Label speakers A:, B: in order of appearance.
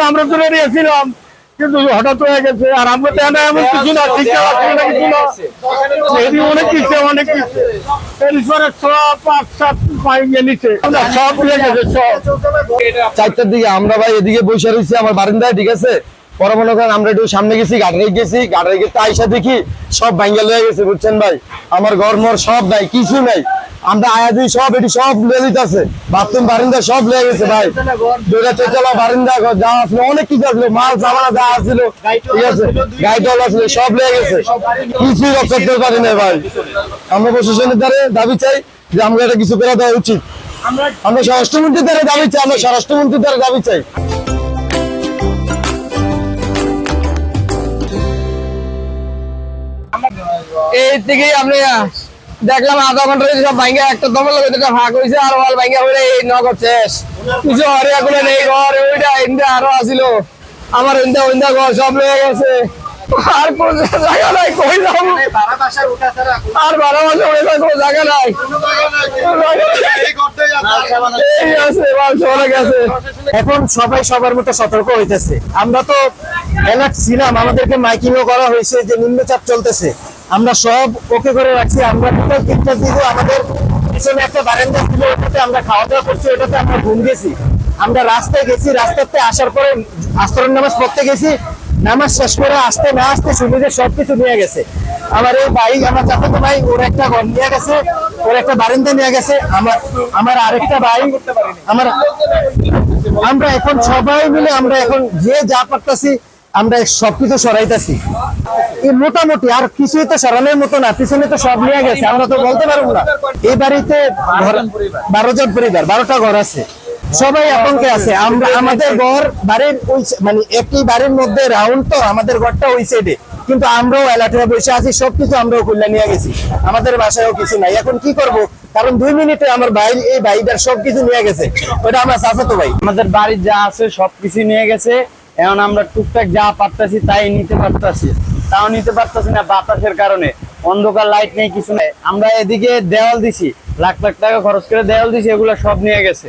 A: আমার
B: তো রেডি ছিলাম কিন্তু হঠাৎ হয়ে গেছে আর আমরা তো এমন কিছু না ঠিক অনেক কিছু অনেক কিছু সব পাঁচ সাত
A: চারটার দিকে আমরা ভাই এদিকে বসে রয়েছি আমার ঠিক আছে? পরে মনে করেন আমরা একটু সামনে গেছি, গাড়ি গেছি, গাড়ি গেছে আইসা দেখি সব গেছে, বুঝছেন ভাই? আমার ঘর মর সব নাই কিছু নাই। আমরা আয়া দিই সব, এটি সব বাথরুম, বারিন্দা সব গেছে ভাই। চোচলা বারিন্দা যা আসলো, অনেক কিছু আসলো, মাল, সামানা, যা আসছিল ঠিক আছে? গাই টল সব লয়ে গেছে। কিছুই রক্ষা করতে পারি না ভাই। আমরা প্রশাসনের দ্বারা দাবি চাই যে আমরা এটা কিছু করে দেওয়া উচিত। আমরা স্বরাষ্ট্রমন্ত্রীর দ্বারা দাবি চাই আমরা স্বরাষ্ট্রমন্ত্রীর দ্বারা দাবি চাই।
B: এই থেকে দেখলাম আধা ঘণ্টা ধরে সব ভাঙ্গা একটা দমল এটা ভাগ হয়েছে আর ওয়াল ভাঙ্গা হয়ে এই নগর শেষ। কিছু হরিয়া গুলো নেই ঘর ওইটা ইন্দা আরও আসিল। আমার ইন্দা ইন্দা ঘর সব লেগে গেছে। আর কোন জায়গা নাই কই যাব
C: বাবা বাসার ওটা ছাড়া
B: আর বারো মাসে ওই কোনো জায়গা নাই। এই আছে বাল চলে গেছে।
A: এখন সবাই সবার মতো সতর্ক হইতেছে। আমরা তো অ্যালার্ট ছিলাম আমাদেরকে মাইকিংও করা হয়েছে যে নিম্নচাপ চলতেছে। আমরা সব ওকে করে রাখছি আমরা টোটাল তিনটা দিকে আমাদের পিছনে একটা বারান্দা ছিল ওটাতে আমরা খাওয়া দাওয়া করছি ওটাতে আমরা ঘুম গেছি আমরা রাস্তায় গেছি রাস্তাতে আসার পরে আস্তরণ নামাজ পড়তে গেছি নামাজ শেষ করে আসতে না আসতে সুবিধে সবকিছু নিয়ে গেছে। আমার এই ভাই, আমার চাচাতো ভাই, ওর একটা ঘর নিয়ে গেছে, ওর একটা বারান্দা নিয়ে গেছে। আমার আমার আরেকটা ভাই, আমার, আমরা এখন সবাই মিলে, আমরা এখন যে যা পারতাছি, আমরা সবকিছু সরাইতেছি। এই মোটামুটি আর কিছুই তো সরানোর মতো না, পিছনে তো সব নিয়ে গেছে, আমরা তো বলতে পারব না। এই বাড়িতে বারো জন পরিবার, বারোটা ঘর আছে। সবাই আতঙ্কে আছে। আমরা আমাদের ঘর বাড়ির ওই মানে একই বাড়ির মধ্যে রাউন্ড তো আমাদের ঘরটা ওই সাইডে কিন্তু আমরাও এলাটে বসে আছি সবকিছু আমরাও খুললা নিয়ে গেছি। আমাদের বাসায়ও কিছু নাই। এখন কি করব? কারণ দুই মিনিটে আমার ভাই এই ভাইটার সবকিছু নিয়ে গেছে। ওটা আমরা চাচাতো ভাই।
D: আমাদের বাড়ির যা আছে সবকিছু নিয়ে গেছে। এখন আমরা টুকটাক যা পারতাছি তাই নিতে পারতাছি। তাও নিতে পারতাছি না বাতাসের কারণে। অন্ধকার লাইট নেই কিছু নেই। আমরা এদিকে দেওয়াল দিছি। লাখ লাখ টাকা খরচ করে দেওয়াল দিছি এগুলো সব নিয়ে গেছে।